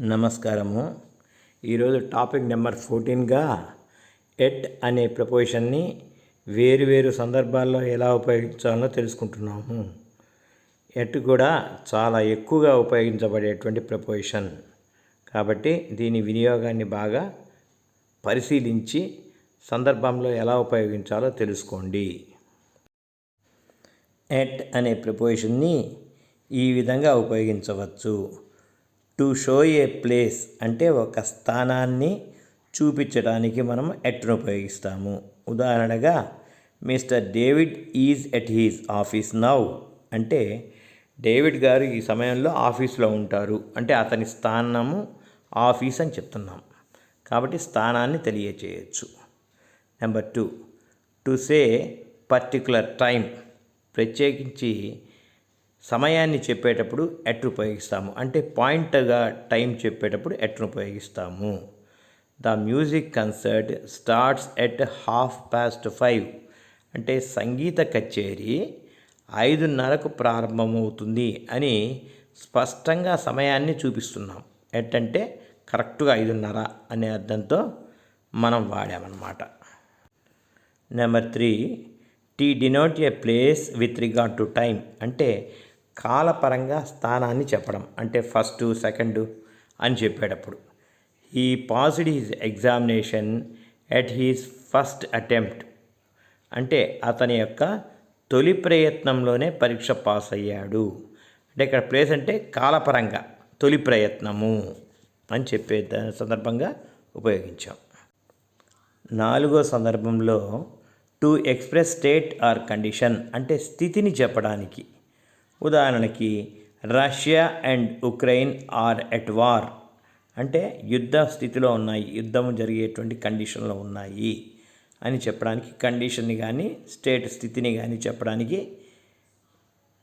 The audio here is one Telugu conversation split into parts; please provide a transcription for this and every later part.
నమస్కారము. ఈరోజు టాపిక్ నెంబర్ ఫోర్టీన్గా ఎట్ అనే ప్రపోజిషన్ని వేరు వేరు సందర్భాల్లో ఎలా ఉపయోగించాలో తెలుసుకుంటున్నాము. ఎట్ కూడా చాలా ఎక్కువగా ఉపయోగించబడేటువంటి ప్రపోజిషన్. కాబట్టి దీని వినియోగాన్ని బాగా పరిశీలించి సందర్భంలో ఎలా ఉపయోగించాలో తెలుసుకోండి. ఎట్ అనే ప్రపోజిషన్ని ఈ విధంగా ఉపయోగించవచ్చు. టు షో ఏ ప్లేస్ అంటే ఒక స్థానాన్ని చూపించడానికి మనం ఎట్ను ఉపయోగిస్తాము. ఉదాహరణగా mister David is at his office now అంటే డేవిడ్ గారు ఈ సమయంలో ఆఫీస్లో ఉంటారు. అంటే అతని స్థానము ఆఫీస్ అని చెప్తున్నాం. కాబట్టి స్థానాన్ని తెలియచేయచ్చు. Number two to say particular time ప్రత్యేకించి సమయాన్ని చెప్పేటప్పుడు ఎట్ ఉపయోగిస్తాము? అంటే పాయింట్గా టైం చెప్పేటప్పుడు ఎట్ను ఉపయోగిస్తాము? The music concert starts at half past five. అంటే సంగీత కచేరీ ఐదున్నరకు ప్రారంభమవుతుంది అని స్పష్టంగా సమయాన్ని చూపిస్తున్నాం. ఎట్ అంటే కరెక్ట్గా ఐదున్నర అనే అర్థంతో మనం వాడామన్నమాట. Number three to denote a place with regard to time. అంటే కాలపరంగా స్థానాన్ని చెప్పడం అంటే ఫస్ట్ సెకండ్ అని చెప్పేటప్పుడు. ఈ passed his examination at his first attempt అంటే అతని యొక్క తొలి ప్రయత్నంలోనే పరీక్ష పాస్ అయ్యాడు. అంటే ఇక్కడ ప్లేస్ అంటే కాలపరంగా తొలి ప్రయత్నము అని చెప్పే సందర్భంగా ఉపయోగించాం. నాలుగో సందర్భంలో to express state or condition అంటే స్థితిని చెప్పడానికి. ఉదాహరణకి Russia and Ukraine are at war. అంటే యుద్ధ స్థితిలో ఉన్నాయి యుద్ధం జరిగేటువంటి కండిషన్లో ఉన్నాయి అని చెప్పడానికి కండిషన్ని కానీ స్టేట్ స్థితిని కానీ చెప్పడానికి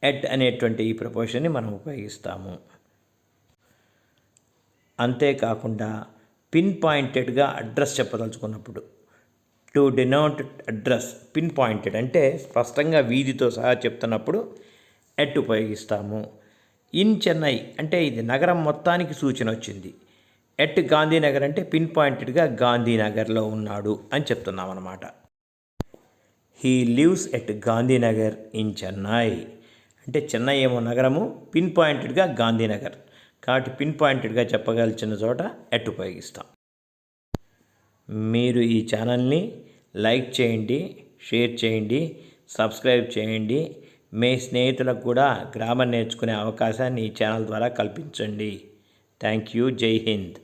ఎట్ అనేటువంటి ఈ ప్రపోజన్ని మనం ఉపయోగిస్తాము. అంతేకాకుండా పిన్ పాయింటెడ్గా అడ్రస్ చెప్పదలుచుకున్నప్పుడు to denote address pin pointed అంటే స్పష్టంగా వీధితో సహా చెప్తున్నప్పుడు ఎట్ ఉపయోగిస్తాము ఇన్ చెన్నై అంటే ఇది నగరం మొత్తానికి సూచన వచ్చింది. ఎట్ గాంధీనగర్ అంటే పిన్ పాయింటెడ్గా గాంధీనగర్లో ఉన్నాడు అని చెప్తున్నాం అనమాట he lives at Gandhinagar in Chennai అంటే చెన్నై ఏమో నగరము పిన్ పాయింటెడ్గా గాంధీనగర్. కాబట్టి పిన్ పాయింటెడ్గా చెప్పగలిచిన చోట ఎట్ ఉపయోగిస్తాం మీరు ఈ ఛానల్ని లైక్ చేయండి షేర్ చేయండి సబ్స్క్రైబ్ చేయండి. మీ స్నేహితులకు కూడా గ్రామర్ నేర్చుకునే అవకాశాన్ని ఈ ఛానల్ ద్వారా కల్పించండి. Thank you. జై హింద్.